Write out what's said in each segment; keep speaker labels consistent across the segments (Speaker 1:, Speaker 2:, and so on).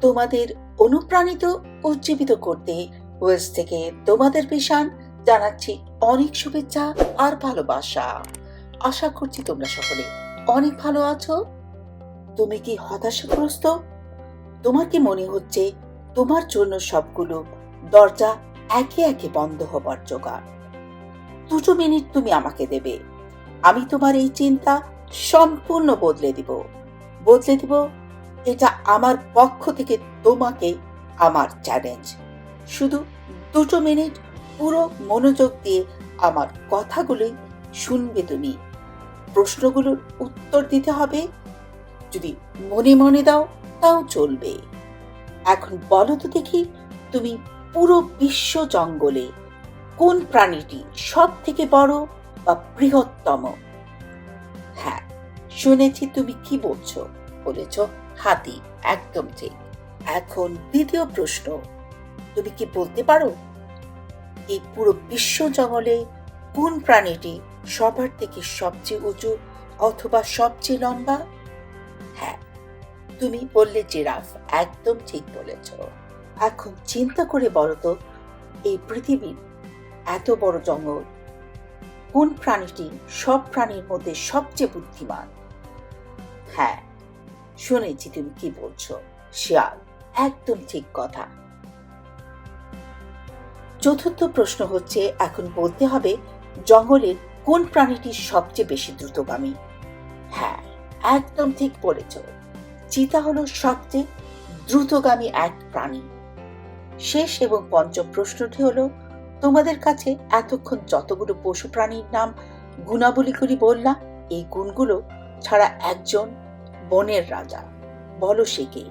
Speaker 1: তোমাদের অনুপ্রাণিত উজ্জীবিত করতে ওয়েস্ট থেকে তোমাদের বিশান জানাচ্ছি অনেক শুভেচ্ছা আর ভালোবাসা। আশা করছি তোমরা সকলে অনেক ভালো আছো। তুমি কি হতাশাগ্রস্ত? তোমার কি মনে হচ্ছে তোমার জন্য সবগুলো দরজা একে একে বন্ধ হবার জোগাড়। দুটো মিনিট তুমি আমাকে দেবে। আমি তোমার এই চিন্তা সম্পূর্ণ বদলে দিব। বদলে দিব এটা আমার পক্ষ থেকে তোমাকে আমার চ্যালেঞ্জ শুধু দুটো মিনিট পুরো মনোযোগ দিয়ে আমার কথাগুলোই শুনবে তুমি। প্রশ্নগুলোর উত্তর দিতে হবে। যদি মনে মনে দাও, তাও চলবে। এখন বলো তো দেখি, তুমি পুরো বিশ্ব জঙ্গলে কোন প্রাণীটি সব থেকে বড় বা বৃহত্তম? হ্যাঁ শুনেছি তুমি কি বলছো। বলেছ, হাতি, একদম ঠিক। এখন দ্বিতীয় প্রশ্ন, তুমি কি বলতে পারো? এই পুরো বিশ্ব জঙ্গলে কোন প্রাণীটি সবার থেকে সবচেয়ে উঁচু অথবা সবচেয়ে লম্বা? হ্যাঁ তুমি বললে জিরাফ, একদম ঠিক বলেছ। এখন চিন্তা করে বলো তো, এই পৃথিবীর এত বড় জঙ্গল, কোন প্রাণীটি সব প্রাণীর মধ্যে সবচেয়ে বুদ্ধিমান? হ্যাঁ শুনেছি তুমি কি বলছো? শিয়াল, একদম ঠিক কথা। চতুর্থ প্রশ্ন হচ্ছে, এখন বলতে হবে, জঙ্গলের কোন প্রাণীটি সবচেয়ে বেশি দ্রুতগামী? হ্যাঁ একদম ঠিক বলেছ। চিতা হলো সবচেয়ে দ্রুতগামী এক প্রাণী। শেষ এবং পঞ্চম প্রশ্নটি হলো, তোমাদের কাছে এতক্ষণ যতগুলো পশু প্রাণীর নাম গুণাবলীগুলি বললাম, এই গুণগুলো ছাড়া একজন বনের রাজা। বলো সে কে?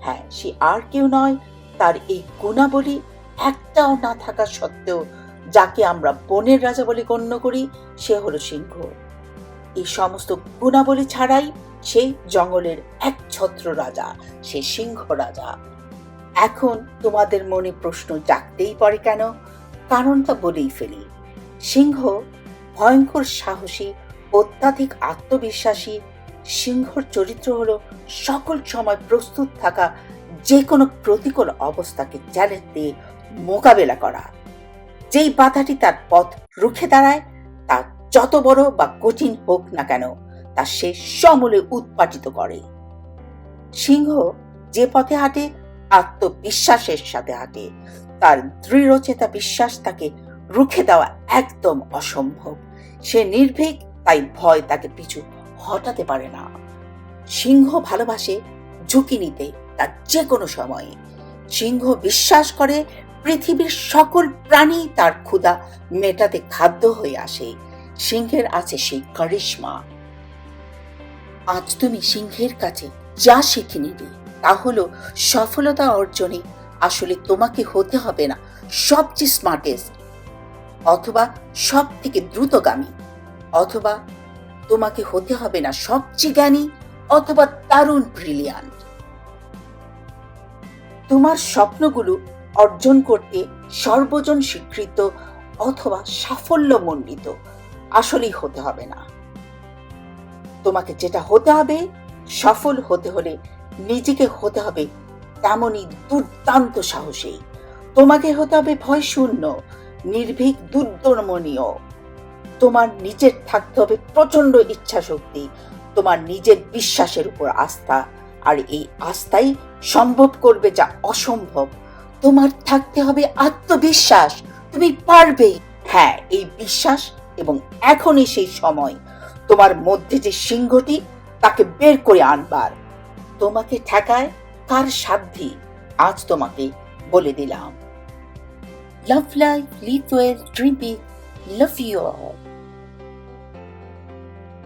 Speaker 1: হ্যাঁ সে আর কেউ নয়, তার এই গুণাবলী একটাও না থাকা সত্ত্বেও যাকে আমরা বনের রাজা বলে গণ্য করি, সে হলো সিংহ। এই সমস্ত গুণাবলী ছাড়াই সেই জঙ্গলের এক ছত্র রাজা, সে সিংহ রাজা। এখন তোমাদের মনে প্রশ্ন জাগতেই পারে কেন? কারণটা বলেই ফেলি। সিংহ ভয়ঙ্কর সাহসী, অত্যাধিক আত্মবিশ্বাসী সিংহর চরিত্র হলো সকল সময় প্রস্তুত থাকা যে কোনো প্রতিকূল অবস্থাকে চ্যালেঞ্জ দিয়ে মোকাবেলা করা। যেই বাধাটি তার পথ রুখে দাঁড়ায়, তা যত বড় বা কঠিন হোক না কেন, তা সে সমূলে উৎপাটিত করে। সিংহ যে পথে হাঁটে, আত্মবিশ্বাসের সাথে হাঁটে। তার দৃঢ়চেতা বিশ্বাস তাকে রুখে দেওয়া একদম অসম্ভব। সে নির্ভীক, তাই ভয় তাকে পিছু হটাতে পারে না। সিংহ ভালোবাসে ঝুঁকি নিতে তার যে কোনো সময়ে। সিংহ বিশ্বাস করে পৃথিবীর সকল প্রাণী তার ক্ষুধা মেটাতে খাদ্য হয়ে আসে। সিংহের আছে সেই কারিশ্মা। আজ তুমি সিংহের কাছে যা শিখে নিবে, তা হলো সফলতা অর্জনে আসলে তোমাকে হতে হবে না সবচেয়ে স্মার্টেস্ট অথবা সব থেকে দ্রুতগামী, অথবা তোমাকে হতে হবে না সবচেয়ে জ্ঞানী অথবা দারুণ ব্রিলিয়ান্ট তোমার স্বপ্নগুলো অর্জন করতে সর্বজন স্বীকৃত অথবা সাফল্যমণ্ডিত, আসলেই হতে হবে না। তোমাকে যেটা হতে হবে, সফল হতে হলে নিজেকে হতে হবে তেমনই দুর্দান্ত সাহসী তোমাকে হতে হবে ভয় শূন্য, নির্ভীক দুর্দমনীয় তোমার নিজের থাকতে হবে প্রচণ্ড ইচ্ছা শক্তি তোমার নিজের বিশ্বাসের উপর আস্থা। আর এই আস্থাই সম্ভব করবে যা অসম্ভব। তোমার থাকতে হবে আত্মবিশ্বাস, তুমি পারবে হ্যাঁ এই বিশ্বাস এবং এখনই সেই সময়। তোমার মধ্যে যে সিংহটি, তাকে বের করে আনবার। তোমাকে ঠেকায় কার সাধ্যি আজ তোমাকে বলে দিলাম। Love life live well dream big love you all